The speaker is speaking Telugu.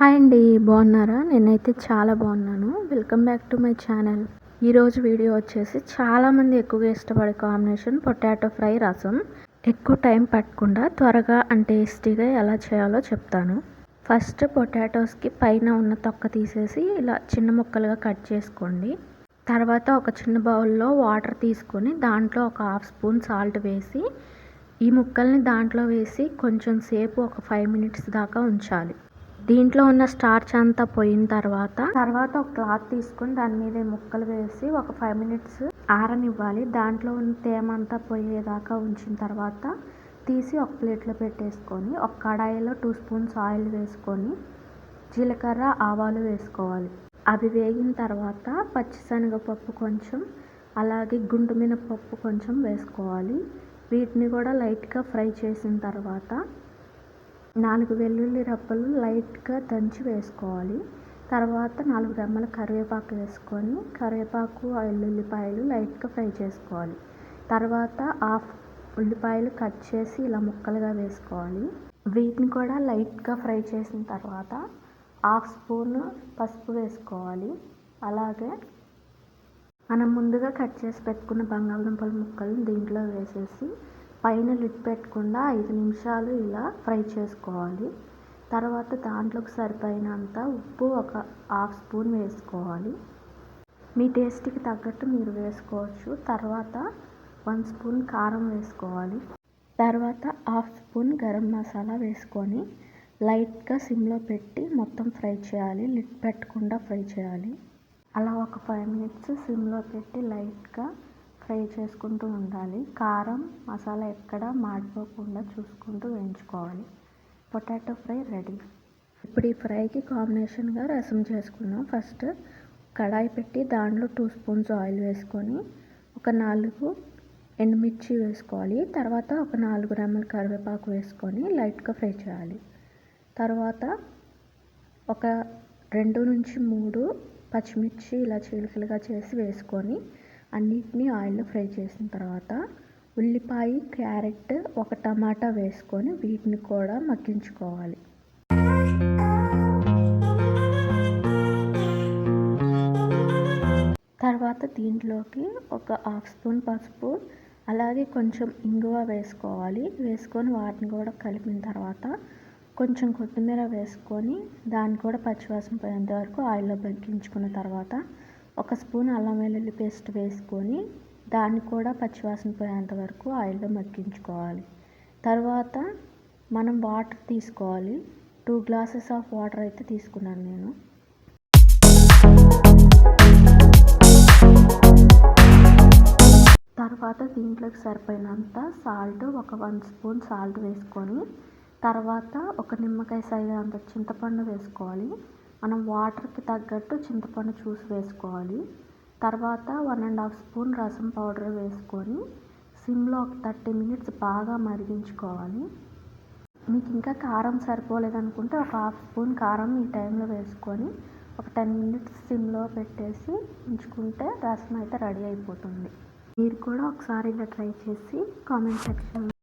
హాయ్ అండి బాగున్నారా? నేనైతే చాలా బాగున్నాను. Welcome back to my channel ఈరోజు వీడియో వచ్చేసి చాలామంది ఎక్కువగా ఇష్టపడే కాంబినేషన్ పొటాటో ఫ్రై రసం. ఎక్కువ టైం పట్టకుండా త్వరగా అండ్ టేస్టీగా ఎలా చేయాలో చెప్తాను. ఫస్ట్ పొటాటోస్కి పైన ఉన్న తొక్క తీసేసి ఇలా చిన్న ముక్కలుగా కట్ చేసుకోండి. తర్వాత ఒక చిన్న బౌల్లో వాటర్ తీసుకొని దాంట్లో ఒక హాఫ్ స్పూన్ సాల్ట్ వేసి ఈ ముక్కల్ని దాంట్లో వేసి కొంచెం సేపు ఒక ఫైవ్ మినిట్స్ దాకా ఉంచాలి. దీంట్లో ఉన్న స్టార్చ్ అంతా పోయిన తర్వాత తర్వాత ఒక క్లాత్ తీసుకొని దాని మీద ముక్కలు వేసి ఒక ఫైవ్ మినిట్స్ ఆరనివ్వాలి. దాంట్లో ఉన్న తేమ అంతా పోయేదాకా ఉంచిన తర్వాత తీసి ఒక ప్లేట్లో పెట్టేసుకొని ఒక కడాయిలో టూ స్పూన్స్ ఆయిల్ వేసుకొని జీలకర్ర ఆవాలు వేసుకోవాలి. అవి వేగిన తర్వాత పచ్చిశనగపప్పు కొంచెం అలాగే గుండు మినపప్పు కొంచెం వేసుకోవాలి. వీటిని కూడా లైట్గా ఫ్రై చేసిన తర్వాత నాలుగు వెల్లుల్లి రబ్బలు లైట్గా దంచి వేసుకోవాలి. తర్వాత నాలుగు రెమ్మల కరివేపాకు వేసుకొని కరివేపాకు వెల్లుల్లిపాయలు లైట్గా ఫ్రై చేసుకోవాలి. తర్వాత హాఫ్ ఉల్లిపాయలు కట్ చేసి ఇలా ముక్కలుగా వేసుకోవాలి. వీటిని కూడా లైట్గా ఫ్రై చేసిన తర్వాత హాఫ్ స్పూన్ పసుపు వేసుకోవాలి. అలాగే మనం ముందుగా కట్ చేసి పెట్టుకున్న బంగాళదుంపల ముక్కలను దీంట్లో వేసేసి పైన లిడ్ పెట్టకుండా ఐదు నిమిషాలు ఇలా ఫ్రై చేసుకోవాలి. తర్వాత దాంట్లోకి సరిపోయినంత ఉప్పు ఒక హాఫ్ స్పూన్ వేసుకోవాలి. మీ టేస్ట్కి తగ్గట్టు మీరు వేసుకోవచ్చు. తర్వాత వన్ స్పూన్ కారం వేసుకోవాలి. తర్వాత హాఫ్ స్పూన్ గరం మసాలా వేసుకొని లైట్గా సిమ్లో పెట్టి మొత్తం ఫ్రై చేయాలి. లిడ్ పెట్టకుండా ఫ్రై చేయాలి. అలా ఒక ఫైవ్ మినిట్స్ సిమ్లో పెట్టి లైట్గా ఫ్రై చేసుకుంటూ ఉండాలి. కారం మసాలా ఎక్కడ మాడిపోకుండా చూసుకుంటూ వేయించుకోవాలి. Potato fry ready. ఇప్పుడు ఈ ఫ్రైకి కాంబినేషన్గా రసం చేసుకుందాం. ఫస్ట్ కడాయి పెట్టి దాంట్లో టూ స్పూన్స్ ఆయిల్ వేసుకొని ఒక నాలుగు ఎండుమిర్చి వేసుకోవాలి. తర్వాత ఒక నాలుగు రెమ్మల కరివేపాకు వేసుకొని లైట్గా ఫ్రై చేయాలి. తర్వాత ఒక రెండు నుంచి మూడు పచ్చిమిర్చి ఇలా చీలికలుగా చేసి వేసుకొని అన్నిటినీ ఆయిల్లో ఫ్రై చేసిన తర్వాత ఉల్లిపాయ క్యారెట్ ఒక టమాటా వేసుకొని వీటిని కూడా మగ్గించుకోవాలి. తర్వాత దీంట్లోకి ఒక హాఫ్ స్పూన్ పసుపు అలాగే కొంచెం ఇంగువ వేసుకోవాలి. వేసుకొని వాటిని కూడా కలిపిన తర్వాత కొంచెం కొత్తిమీర వేసుకొని దాన్ని కూడా పచ్చివాసన పోయేంత వరకు ఆయిల్లో బగ్గించుకున్న తర్వాత ఒక స్పూన్ అల్లం వెల్లుల్లి పేస్ట్ వేసుకొని దాన్ని కూడా పచ్చివాసన పోయేంత వరకు ఆయిల్లో మగ్గించుకోవాలి. తర్వాత మనం వాటర్ తీసుకోవాలి. టూ గ్లాసెస్ ఆఫ్ వాటర్ అయితే తీసుకున్నాను నేను. తర్వాత దీంట్లోకి సరిపోయినంత సాల్ట్ ఒక వన్ స్పూన్ సాల్ట్ వేసుకొని తర్వాత ఒక నిమ్మకాయ సైజ్ అంత చింతపండు వేసుకోవాలి. మనం వాటర్కి తగ్గట్టు చింతపండు చూసి వేసుకోవాలి. తర్వాత one and half spoon rasam powder వేసుకొని సిమ్లో ఒక థర్టీ మినిట్స్ బాగా మరిగించుకోవాలి. మీకు ఇంకా కారం సరిపోలేదనుకుంటే ఒక హాఫ్ స్పూన్ కారం ఈ టైంలో వేసుకొని ఒక టెన్ మినిట్స్ సిమ్లో పెట్టేసి ఉంచుకుంటే రసం అయితే రెడీ అయిపోతుంది. మీరు కూడా ఒకసారి ఇలా ట్రై చేసి కామెంట్ సెక్షన్లో